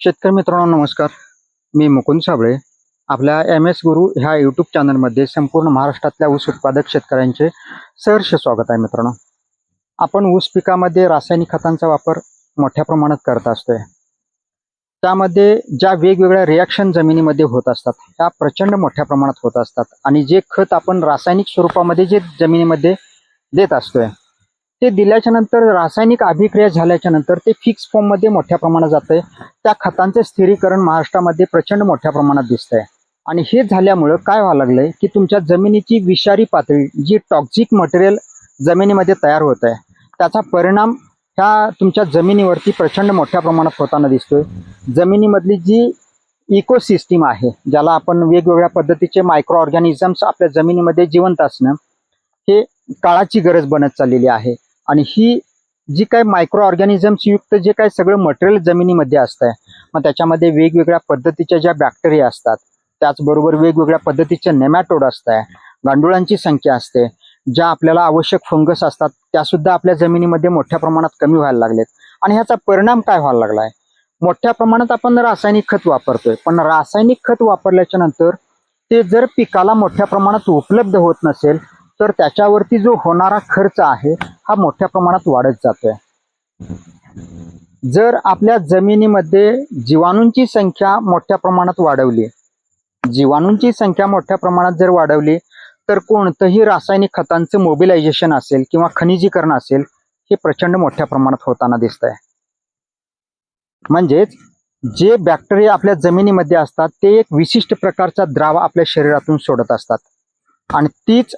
शेतकरी मित्रांनो नमस्कार. मी मुकुंद साबळे. आपल्या एम एस गुरु ह्या यूट्यूब चॅनलमध्ये संपूर्ण महाराष्ट्रातल्या ऊस उत्पादक शेतकऱ्यांचे सहर्ष स्वागत आहे मित्रांनो. आपण ऊस पिकामध्ये रासायनिक खतांचा वापर मोठ्या प्रमाणात करत असतोय. त्यामध्ये ज्या वेगवेगळ्या रिॲक्शन जमिनीमध्ये होत असतात त्या प्रचंड मोठ्या प्रमाणात होत असतात आणि जे खत आपण रासायनिक स्वरूपामध्ये जे जमिनीमध्ये देत असतोय ते दिल्याच्या नंतर रासायनिक अभिक्रिया झाल्याच्यानंतर ते फिक्स फॉर्ममध्ये मोठ्या प्रमाणात जातंय. त्या खतांचे स्थिरीकरण महाराष्ट्रामध्ये प्रचंड मोठ्या प्रमाणात दिसतंय. आणि हे झाल्यामुळं काय व्हायला लागलंय की तुमच्या जमिनीची विषारी पातळी जी टॉक्झिक मटेरियल जमिनीमध्ये तयार होत आहे त्याचा परिणाम ह्या तुमच्या जमिनीवरती प्रचंड मोठ्या प्रमाणात होताना दिसतोय. जमिनीमधली जी इकोसिस्टीम आहे ज्याला आपण वेगवेगळ्या पद्धतीचे मायक्रो ऑर्गॅनिझम्स आपल्या जमिनीमध्ये जिवंत असणं हे काळाची गरज बनत चाललेली आहे. आणि ही जी काय मायक्रो ऑर्गॅनिझम्स युक्त जे काय सगळं मटेरियल जमिनीमध्ये असतंय मग त्याच्यामध्ये वेगवेगळ्या पद्धतीच्या ज्या बॅक्टेरिया असतात त्याचबरोबर वेगवेगळ्या पद्धतीचे नेमॅटोड असतात गांडुळांची संख्या असते ज्या आपल्याला आवश्यक फंगस असतात त्या सुद्धा आपल्या जमिनीमध्ये मोठ्या प्रमाणात कमी व्हायला लागलेत. आणि ह्याचा परिणाम काय व्हायला लागलाय? मोठ्या प्रमाणात आपण रासायनिक खत वापरतोय पण रासायनिक खत वापरल्याच्या नंतर ते जर पिकाला मोठ्या प्रमाणात उपलब्ध होत नसेल तर त्याच्यावरती जो होणारा खर्च आहे हा मोठ्या प्रमाणात वाढत जातोय. जर आपल्या जमिनीमध्ये जीवाणूंची संख्या मोठ्या प्रमाणात वाढवली जीवाणूंची संख्या मोठ्या प्रमाणात जर वाढवली तर कोणतंही रासायनिक खतांचं मोबिलायझेशन असेल किंवा खनिजीकरण असेल हे प्रचंड मोठ्या प्रमाणात होताना दिसत आहे म्हणजेच जे बॅक्टेरिया आपल्या जमिनीमध्ये असतात ते एक विशिष्ट प्रकारचा द्राव आपल्या शरीरातून सोडत असतात. आणि तीच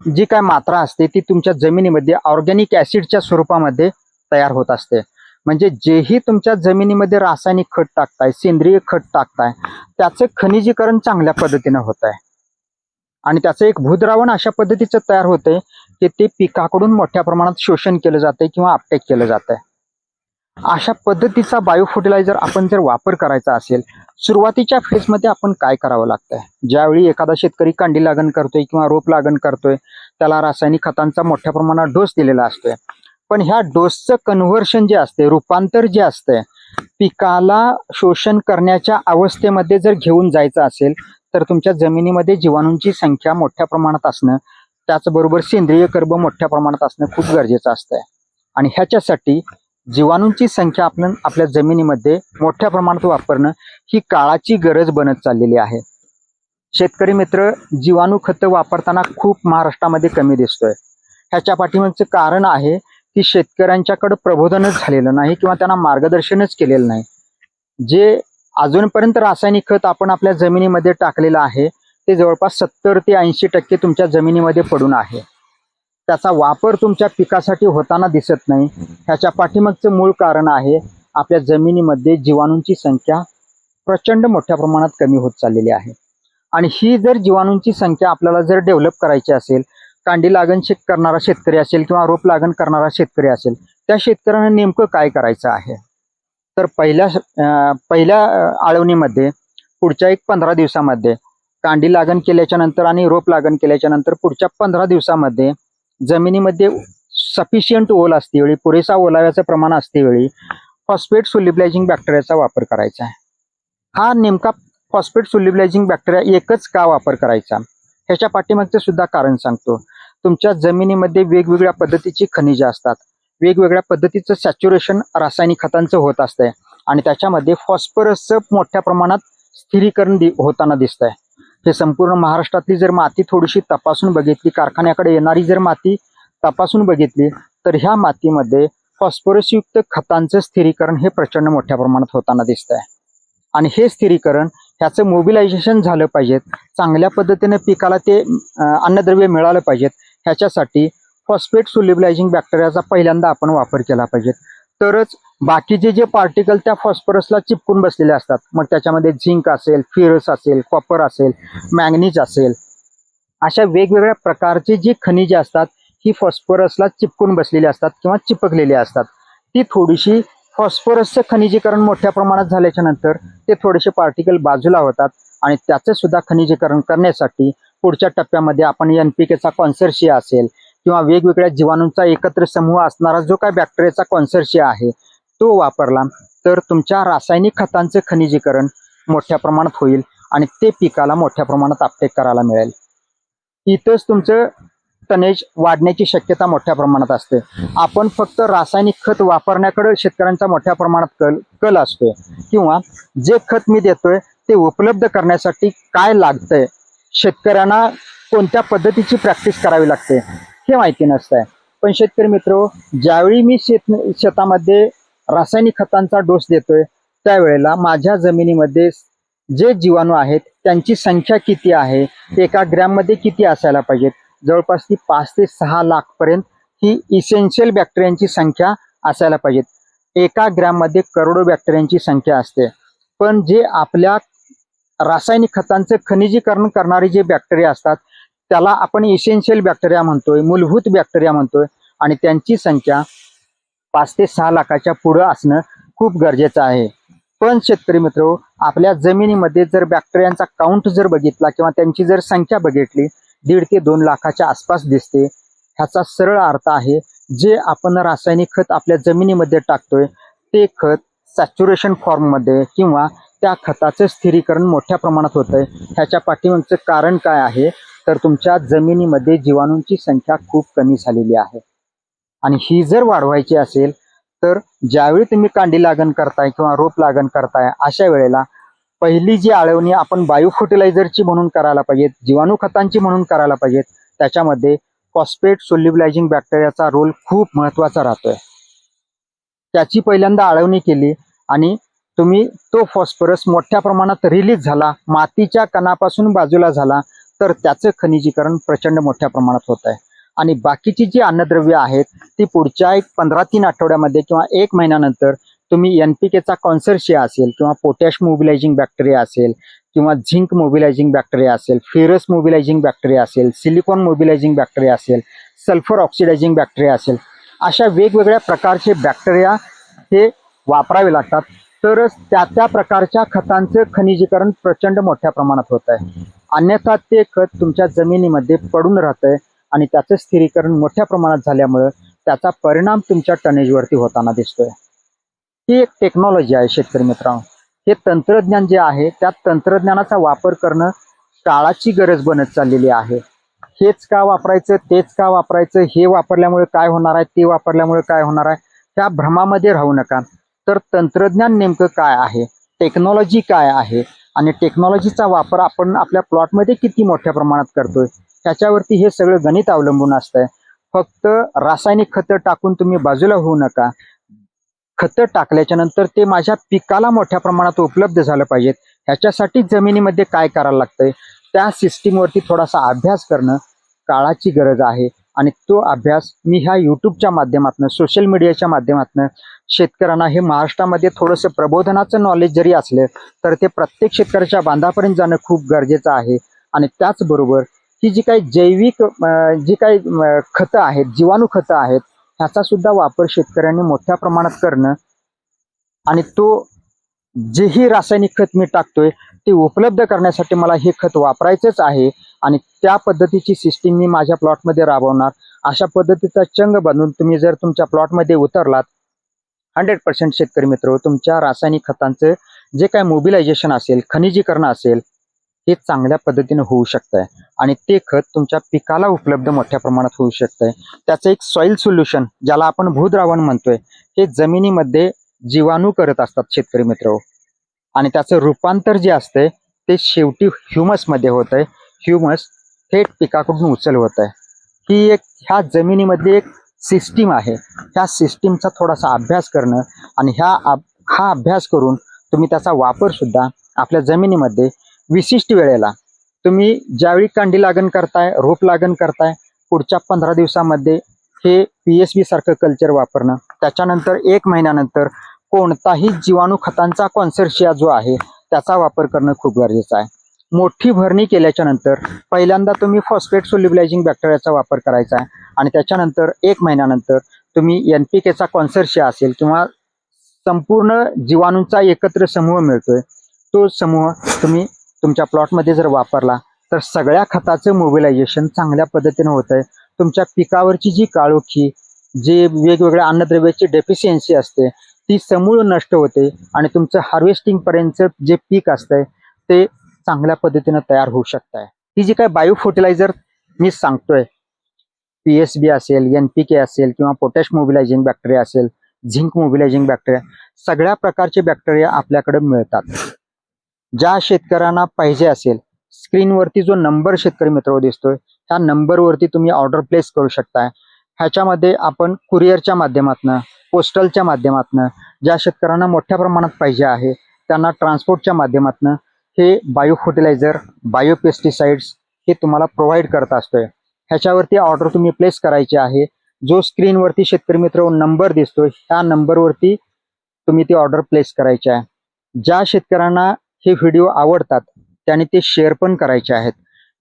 जी काय मात्रा असते ती तुमच्या जमिनीमध्ये ऑर्गॅनिक ऍसिडच्या स्वरूपामध्ये तयार होत असते. म्हणजे जेही तुमच्या जमिनीमध्ये रासायनिक खत टाकताय सेंद्रिय खत टाकताय त्याचं खनिजीकरण चांगल्या पद्धतीनं होत आहे आणि त्याचं एक भूद्रावण अशा पद्धतीचं तयार होतंय की ते पिकाकडून मोठ्या प्रमाणात शोषण केलं जातंय किंवा आपटेक केलं जात आहे अशा पद्धतीचा बायो फर्टिलायझर आपण जर वापर करायचा असेल सुरुवातीच्या फेजमध्ये आपण काय करावं लागतंय? ज्यावेळी एखादा शेतकरी कांडी लागण करतोय किंवा रोप लागण करतोय त्याला रासायनिक खतांचा मोठ्या प्रमाणात डोस दिलेला असतोय. पण ह्या डोसचं कन्व्हर्शन जे असते रूपांतर जे असतंय पिकाला शोषण करण्याच्या अवस्थेमध्ये जर घेऊन जायचं असेल तर तुमच्या जमिनीमध्ये जीवाणूंची संख्या मोठ्या प्रमाणात असणं त्याचबरोबर सेंद्रिय कर्ब मोठ्या प्रमाणात असणं खूप गरजेचं असतंय. आणि ह्याच्यासाठी जीवाणूंची संख्या आपण आपल्या जमिनीमध्ये मोठ्या प्रमाणात वापरणं ही काळाची गरज बनत चाललेली आहे. शेतकरी मित्र जीवाणू खतं वापरताना खूप महाराष्ट्रामध्ये कमी दिसतोय. ह्याच्या पाठीमागचं कारण आहे की शेतकऱ्यांच्याकडं प्रबोधनच झालेलं नाही किंवा त्यांना मार्गदर्शनच केलेलं नाही. जे अजूनपर्यंत रासायनिक खत आपण आपल्या जमिनीमध्ये टाकलेलं आहे ते जवळपास सत्तर ते ऐंशी टक्के तुमच्या जमिनीमध्ये पडून आहे. त्याचा वापर तुमच्या पिकासाठी होताना दिसत नाही. ह्याच्या पाठीमागचं मूळ कारण आहे आपल्या जमिनीमध्ये जीवाणूंची संख्या प्रचंड मोठ्या प्रमाणात कमी होत चाललेली आहे. आणि ही जर जीवाणूंची संख्या आपल्याला जर डेव्हलप करायची असेल कांडी लागण शेत करणारा शेतकरी असेल किंवा रोप लागण करणारा शेतकरी असेल त्या शेतकऱ्यानं नेमकं काय करायचं आहे? तर पहिल्या पहिल्या आळवणीमध्ये पुढच्या एक पंधरा दिवसामध्ये कांडी लागण केल्याच्यानंतर आणि रोप लागण केल्याच्यानंतर पुढच्या पंधरा दिवसामध्ये जमिनीमध्ये सफिशियंट ओल असते वेळी पुरेसा ओलाव्याचं प्रमाण असते वेळी फॉस्फेट सुलिबलायझिंग बॅक्टेरियाचा वापर करायचा आहे. हा नेमका फॉस्फेट सुलिबलायझिंग बॅक्टेरिया एकच का वापर करायचा? ह्याच्या पाठीमागचं सुद्धा कारण सांगतो. तुमच्या जमिनीमध्ये वेगवेगळ्या पद्धतीची खनिजे असतात. वेगवेगळ्या पद्धतीचं सॅच्युरेशन रासायनिक खतांचं होत असतंय. आणि त्याच्यामध्ये फॉस्फरसचं मोठ्या प्रमाणात स्थिरीकरण दि होताना दिसतंय. हे संपूर्ण महाराष्ट्रातली जर माती थोडीशी तपासून बघितली कारखान्याकडे येणारी जर माती तपासून बघितली तर ह्या मातीमध्ये फॉस्फरसयुक्त खतांचं स्थिरीकरण हे प्रचंड मोठ्या प्रमाणात होताना दिसत आहे आणि हे स्थिरीकरण ह्याचं मोबिलायझेशन झालं पाहिजेत. चांगल्या पद्धतीने पिकाला ते अन्नद्रव्य मिळालं पाहिजेत. ह्याच्यासाठी फॉस्फेट सुलिबलायझिंग बॅक्टेरियाचा पहिल्यांदा आपण वापर केला पाहिजे तरच बाकीचे जे पार्टिकल त्या फॉस्फरसला चिपकून बसलेले असतात. मग त्याच्यामध्ये झिंक असेल फिरस असेल कॉपर असेल मॅंगनीज असेल. अशा वेगवेगळ्या प्रकारचे जी खनिजे असतात ही फॉस्फरसला चिपकून बसलेली असतात किंवा चिपकलेली असतात. ती थोडीशी फॉस्फरसचं खनिजीकरण मोठ्या प्रमाणात झाल्याच्यानंतर ते थोडेसे पार्टिकल बाजूला होतात आणि त्याचं सुद्धा खनिजीकरण करण्यासाठी पुढच्या टप्प्यामध्ये आपण एन पी केचा कॉन्सर्शिया असेल किंवा वेगवेगळ्या जीवाणूंचा एकत्र समूह असणारा जो काय बॅक्टेरियाचा कॉन्सर्शिया आहे तो वापरला तर तुमच्या रासायनिक खतांचं खनिजीकरण मोठ्या प्रमाणात होईल आणि ते पिकाला मोठ्या प्रमाणात अपटेक करायला मिळेल. इथंच तुमचं तनेज वाढण्याची शक्यता मोठ्या प्रमाणात असते. आपण फक्त रासायनिक खत वापरण्याकडे शेतकऱ्यांचा मोठ्या प्रमाणात कल कल असतोय. किंवा जे खत मी देतोय ते उपलब्ध करण्यासाठी काय लागतंय शेतकऱ्यांना कोणत्या पद्धतीची प्रॅक्टिस करावी लागते? हे माहिती नसतंय. पण शेतकरी मित्र ज्यावेळी मी शेत शेतामध्ये रासायनिक खतांचा डोस देतोय त्यावेळेला माझ्या जमिनीमध्ये जे जीवाणू आहेत त्यांची संख्या किती आहे एका ग्रॅममध्ये किती असायला पाहिजेत? जवळपास ती पाच ते सहा लाख पर्यंत ही इसेन्शियल बॅक्टेरियांची संख्या असायला पाहिजेत. एका ग्रॅममध्ये करोडो बॅक्टेरियांची संख्या असते. पण जे आपल्या रासायनिक खतांचं खनिजीकरण करणारे जे बॅक्टेरिया असतात त्याला आपण इसेन्शियल बॅक्टेरिया म्हणतोय मूलभूत बॅक्टेरिया म्हणतोय आणि त्यांची संख्या पाच ते सहा लाखाच्या पुढं असणं खूप गरजेचं आहे. पण शेतकरी मित्र आपल्या जमिनीमध्ये जर बॅक्टेरियांचा काउंट जर बघितला किंवा त्यांची जर संख्या बघितली दीड ते दोन लाखाच्या आसपास दिसते. ह्याचा सरळ अर्थ आहे जे आपण रासायनिक खत आपल्या जमिनीमध्ये टाकतोय ते खत सॅच्युरेशन फॉर्ममध्ये किंवा त्या खताचं स्थिरीकरण मोठ्या प्रमाणात होतंय. ह्याच्या पाठीमागचं कारण काय आहे? तर तुमच्या जमिनीमध्ये जीवाणूंची संख्या खूप कमी झालेली आहे. आणि ही जर वाढवायची असेल तर ज्यावेळी तुम्ही कांडी लागण करताय किंवा रोप लागण करताय अशा वेळेला पहिली जी आळवणी आपण बायो फर्टिलायझरची म्हणून करायला पाहिजेत जीवाणू खतांची म्हणून करायला पाहिजेत त्याच्यामध्ये फॉस्फेट सोल्युबलायझिंग बॅक्टेरियाचा रोल खूप महत्त्वाचा राहतोय. त्याची पहिल्यांदा आळवणी केली आणि तुम्ही तो फॉस्फरस मोठ्या प्रमाणात रिलीज झाला मातीच्या कणापासून बाजूला झाला तर त्याचं खनिजीकरण प्रचंड मोठ्या प्रमाणात होत आहे. आणि बाकीची जी अन्नद्रव्य आहेत ती पुढच्या एक पंधरा तीन आठवड्यामध्ये किंवा एक महिन्यानंतर तुम्ही एन पी केचा कॉन्सर्शिया असेल किंवा पोटॅश मोबिलायझिंग बॅक्टेरिया असेल किंवा झिंक मोबिलायझिंग बॅक्टेरिया असेल फेरस मोबिलायझिंग बॅक्टेरिया असेल सिलिकॉन मोबिलायझिंग बॅक्टेरिया असेल सल्फर ऑक्सिडायझिंग बॅक्टेरिया असेल अशा वेगवेगळ्या प्रकारचे बॅक्टेरिया हे वापरावे लागतात. तरच त्या त्या प्रकारच्या खतांचं खनिजीकरण प्रचंड मोठ्या प्रमाणात होत आहे. अन्यथा ते खत तुमच्या जमिनीमध्ये पडून राहतंय आणि त्याचं स्थिरीकरण मोठ्या प्रमाणात झाल्यामुळं त्याचा परिणाम तुमच्या टनेजवरती होताना दिसतोय. ही एक टेक्नॉलॉजी आहे शेतकरी मित्रांनो. हे तंत्रज्ञान जे आहे त्या तंत्रज्ञानाचा वापर करणं काळाची गरज बनत चाललेली आहे. हेच का वापरायचं तेच का वापरायचं हे वापरल्यामुळे काय होणार आहे ते वापरल्यामुळे काय होणार आहे त्या भ्रमामध्ये राहू नका. तर तंत्रज्ञान नेमकं काय आहे? टेक्नॉलॉजी काय आहे? आणि टेक्नॉलॉजीचा वापर आपण आपल्या प्लॉटमध्ये किती मोठ्या प्रमाणात करतोय? त्याच्यावरती हे सगळं गणित अवलंबून असतंय. फक्त रासायनिक खतं टाकून तुम्ही बाजूला होऊ नका. खतं टाकल्याच्या नंतर ते माझ्या पिकाला मोठ्या प्रमाणात उपलब्ध झालं पाहिजेत. ह्याच्यासाठी जमिनीमध्ये काय करायला लागतंय? त्या सिस्टीमवरती थोडासा अभ्यास करणं काळाची गरज आहे. आणि तो अभ्यास मी ह्या यूट्यूबच्या माध्यमातून सोशल मीडियाच्या माध्यमातून शेतकऱ्यांना हे महाराष्ट्रामध्ये थोडंसं प्रबोधनाचं नॉलेज जरी असलं तर ते प्रत्येक शेतकऱ्याच्या बांधापर्यंत जाणं खूप गरजेचं आहे. आणि त्याचबरोबर ही जी काही जैविक जी काही खतं आहेत जीवाणू खतं आहेत ह्याचा सुद्धा वापर शेतकऱ्यांनी मोठ्या प्रमाणात करणं आणि तो जेही रासायनिक खत मी टाकतोय ते उपलब्ध करण्यासाठी मला हे खत वापरायचंच आहे आणि त्या पद्धतीची सिस्टीम मी माझ्या प्लॉटमध्ये राबवणार. अशा पद्धतीचा चंग बनून तुम्ही जर तुमच्या प्लॉटमध्ये उतरलात हंड्रेड पर्सेंट शेतकरी मित्र तुमच्या रासायनिक खतांचं जे काय मोबिलायझेशन असेल खनिजीकरण असेल हे चांगल्या पद्धतीने होऊ शकतंय. आणि ते खत तुमच्या पिकाला उपलब्ध मोठ्या प्रमाणात होऊ शकतंय. त्याचं एक सॉइल सोल्युशन ज्याला आपण भूद्रावण म्हणतोय हे जमिनीमध्ये जीवाणू करत असतात शेतकरी मित्र. आणि त्याचं रूपांतर जे असतंय ते शेवटी ह्युमसमध्ये होत आहे ह्युमस थेट पिकाकडून उचल होत आहे ही एक ह्या जमिनीमध्ये एक सिस्टीम आहे. ह्या सिस्टीमचा थोडासा अभ्यास करणं आणि ह्या हा अभ्यास करून तुम्ही त्याचा वापर सुद्धा आपल्या जमिनीमध्ये विशिष्ट वेळेला तुम्ही ज्यावेळी कांडी लागण करताय रोप लागण करताय पुढच्या पंधरा दिवसामध्ये हे पी एस बी सारखं कल्चर वापरणं त्याच्यानंतर एक महिन्यानंतर कोणताही जीवाणू खतांचा कॉन्सर्शिया जो आहे त्याचा वापर करणं खूप गरजेचं आहे. मोठी भरणी केल्याच्यानंतर पहिल्यांदा तुम्ही फॉस्फेट सोल्युबलायझिंग बॅक्टेरियाचा वापर करायचा आहे. आणि त्याच्यानंतर एक महिन्यानंतर तुम्ही एन पी केचा कॉन्सर्शिया असेल किंवा संपूर्ण जीवाणूंचा एकत्र समूह मिळतोय तो समूह तुम्ही तुमच्या प्लॉटमध्ये जर वापरला तर सगळ्या खताचं मोबिलायझेशन चांगल्या पद्धतीने होत आहे तुमच्या पिकावरची जी काळोखी जे वेगवेगळ्या अन्नद्रव्याची डेफिशियन्सी असते ती समूळ नष्ट होते आणि तुमचं हार्वेस्टिंगपर्यंतचं जे पीक असतंय ते चांगल्या पद्धतीनं तयार होऊ शकत आहे ही जी काय बायो फर्टिलायझर मी सांगतोय पी एस बी असेल एन पी के असेल किंवा पोटॅश मोबिलायझिंग बॅक्टेरिया असेल झिंक मोबिलायझिंग बॅक्टेरिया सगळ्या प्रकारचे बॅक्टेरिया आपल्याकडे मिळतात. ज्या शेतकऱ्यांना पाहिजे असेल स्क्रीनवरती जो नंबर शेतकरी मित्र दिसतोय त्या नंबरवरती तुम्ही ऑर्डर प्लेस करू शकताय. ह्याच्यामध्ये आपण कुरिअरच्या माध्यमातनं पोस्टलच्या माध्यमातनं ज्या शेतकऱ्यांना मोठ्या प्रमाणात पाहिजे आहे त्यांना ट्रान्सपोर्टच्या माध्यमातनं हे बायो फर्टिलायझर बायो पेस्टिसाइड्स हे तुम्हाला प्रोव्हाइड करत असतोय. ह्याच्यावरती ऑर्डर तुम्ही प्लेस करायची आहे. जो स्क्रीनवरती शेतकरी मित्र नंबर दिसतो ह्या नंबरवरती तुम्ही ती ऑर्डर प्लेस करायची आहे. ज्या शेतकऱ्यांना हे व्हिडिओ आवडतात त्याने ते शेअर पण करायचे आहेत.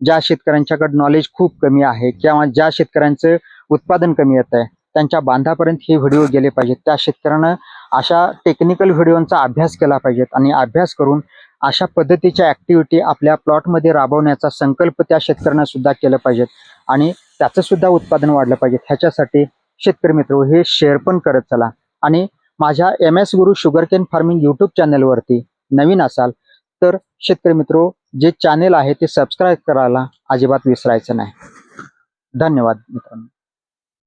ज्या शेतकऱ्यांच्याकडे नॉलेज खूप कमी आहे किंवा ज्या शेतकऱ्यांचं उत्पादन कमी येत आहे त्यांच्या बांधापर्यंत हे व्हिडिओ गेले पाहिजेत. त्या शेतकऱ्यांना अशा टेक्निकल व्हिडिओंचा अभ्यास केला पाहिजेत आणि अभ्यास करून अशा पद्धतीच्या ॲक्टिव्हिटी आपल्या प्लॉटमध्ये राबवण्याचा संकल्प त्या शेतकऱ्यांना सुद्धा केला पाहिजेत आणि त्याचं सुद्धा उत्पादन वाढलं पाहिजे. ह्याच्यासाठी शेतकरी मित्र हे शेअर पण करत चला. आणि माझ्या M S Guru sugarcane farming YouTube चॅनलवरती नवीन असाल तर शेतकरी मित्र जे चॅनेल आहे ते सबस्क्राईब करायला अजिबात विसरायचं नाही. धन्यवाद मित्रांनो.